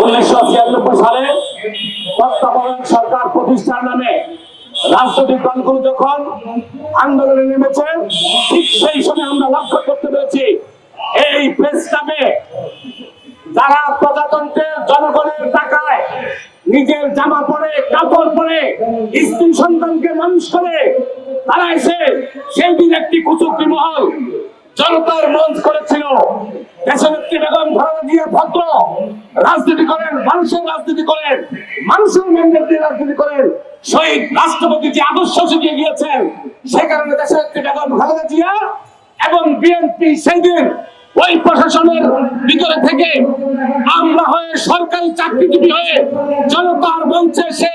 উনিশশো ছিয়ানব্বই সালে তত্ত্বাবধায়ক সরকার প্রতিষ্ঠার নামে রাজনৈতিক দলগুলো যখন আন্দোলনে নেমেছে, ঠিক সেই সময় আমরা লক্ষ্য করতে পেরেছি, এই যারা প্রজাতন্ত্রের জনগণের টাকায় নিজের জামা পরে, কাপড় পরে, স্ত্রী সন্তানকে মানুষ করে, তারা এসে সেই দিন একটি কুচুকরি মহল জনতার মঞ্চ করেছিল। দেশনেত্রী বেগম জিয়া ভদ্র রাজনীতি করেন, মানুষের রাজনীতি করেন, মানুষের মেম্বার দিয়ে রাজনীতি করেন। শহীদ রাষ্ট্রপতি যে আদর্শ শিখিয়ে গিয়েছেন, সে কারণে দেশের বেগম খালেদা জিয়া এবং বিএনপি সেই দিন ওই প্রশাসনের ভিতরে থেকে আমরা হয়ে সরকারি চাকরিজীবী হয়ে জনতার মঞ্চে সে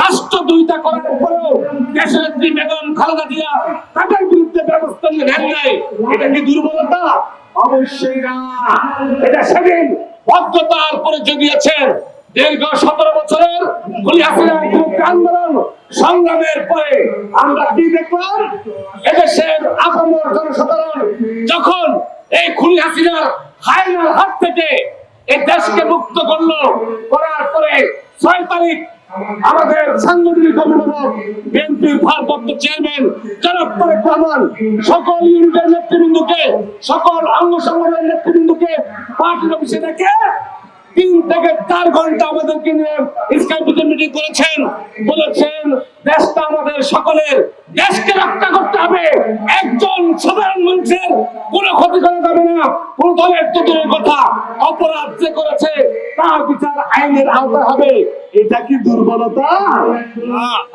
রাষ্ট্র দুইটা করার পরেও দেশনেত্রী বেগম খালেদা জিয়া তাদের বিরুদ্ধে ব্যবস্থা নিয়ে নেন নাই এটা কি দুর্বলতা? অবশ্যই না। এটা সেদিন ভদ্রতার পরিচয় দিয়েছেন দীর্ঘ সতেরো বছরের গুলি হাসিনার আন্দোলন। সংগ্রামের পরে আমরা কি দেখলাম? এদেশের আপামর জনসাধারণ যখন এই খুলি হাসিনার হায়নার হাত থেকে এই দেশকে মুক্ত করল, করার পরে ছয় তারিখ আমাদের সাংগঠনিক অভিভাবক বিএনপির ভারপ্রাপ্ত চেয়ারম্যান জনাব তারেক রহমান, সকল ইউনিটের নেতৃবৃন্দকে, সকল অঙ্গ সংগঠনের নেতৃবৃন্দকে পার্টির অফিসে ডেকে তিন থেকে চার ঘণ্টা আমাদেরকে নিয়ে স্কাইপিতে মিটিং করেছেন। বলেছেন, দেশটা আমাদের সকলের, দেশকে রক্ষা করতে হবে। একজন সাধারণ মানুষের কোনো ক্ষতি করা যাবে না। কোন দলের তো কথা অপরাধ যে করেছে, তার বিচার আইনের আওতায় হবে। এটা কি দুর্বলতা?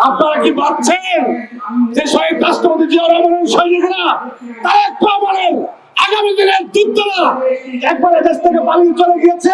আপনারা কি ভাবছেন যে শহীদ রাষ্ট্রপতি জিয়া রহমানের সৈনিকরা, তারা একটু বলেন আগামী দিনের যুদ্ধরা একবারে দেশ থেকে পালিয়ে চলে গিয়েছে?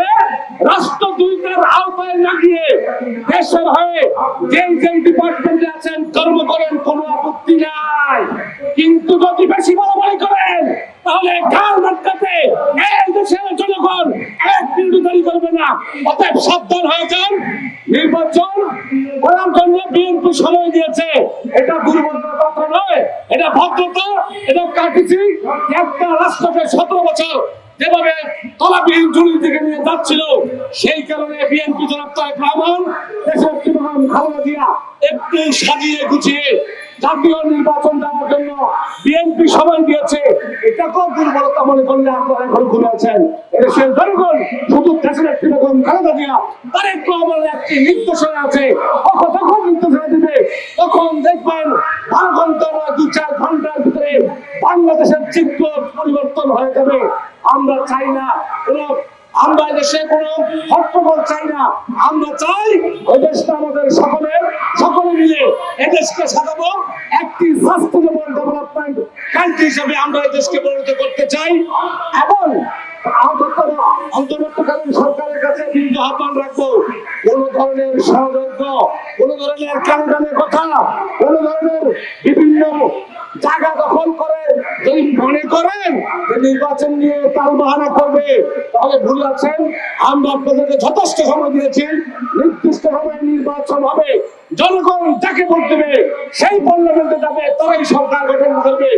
আওতায় না গিয়ে দেশের হয়ে যেই যেই ডিপার্টমেন্টে আছেন, কর্ম করেন, কোনো আপত্তি নাই। কিন্তু যদি বেশি বড় করেন, তাহলে গাল মাটকাতে এই দেশের জনগণ এক দেরি করবে না। অতএব সাবধান হয়ে যান। নির্বাচন করার জন্য বিএনপি সময় দিয়েছে। এটা দুর্বলতার কথা নয়, এটা ভদ্রতা, এটা কাটিছি একটা রাষ্ট্রকে সতেরো বছর যেভাবে তলাবিহীন জুড়ির দিকে নিয়ে যাচ্ছিল, সেই কারণে বিএনপি জনাব তারেক রহমান দেশের মহান খালেদা জিয়া একটু সাজিয়ে গুছিয়ে জাতীয় নির্বাচন দেওয়ার জন্য বিএনপি সময় দিয়েছে। এটা এটাকেও দুর্বলতা মনে করলে আপনারা এখন ঘুরে আছেন। এদেশের জনগণ শুধু দেশের একটি রকম খালেদা জিয়া, তারেক রহমানের একটি নির্দেশনা আছে। যখন নির্দেশনা দিবে, তখন দেখবেন বা দু চার ঘণ্টার ভিতরে বাংলাদেশের চিত্র পরিবর্তন হয়ে যাবে। আমরা চাই না কোনো, আমরা দেশে কোনো হট্টগোল চাই না। আমরা চাই ওই দেশটা আমাদের সকলের, সকলে মিলে এদেশকে সাজাবো। একটি সাস্টেনেবল ডেভেলপমেন্ট কান্ট্রি হিসেবে আমরা দেশকে পরিণত করতে চাই এবং অন্তর্বর্তীকালীন সরকারের কাছে কিন্তু আহ্বান রাখব, কোন ধরনের ষড়যন্ত্র, কোন ধরনের কানকানের কথা, কোন ধরনের বিভিন্ন জায়গা দখল করে নির্বাচন নিয়ে তাল বাহানা করবে, তাহলে ভুল আছেন। আমরা আপনাদেরকে যথেষ্ট সময় দিয়েছি, নির্দিষ্ট ভাবে নির্বাচন হবে। জনগণ যাকে ভোট দেবে, সেই পার্লামেন্টে যাবে, তারাই সরকার গঠন করবে।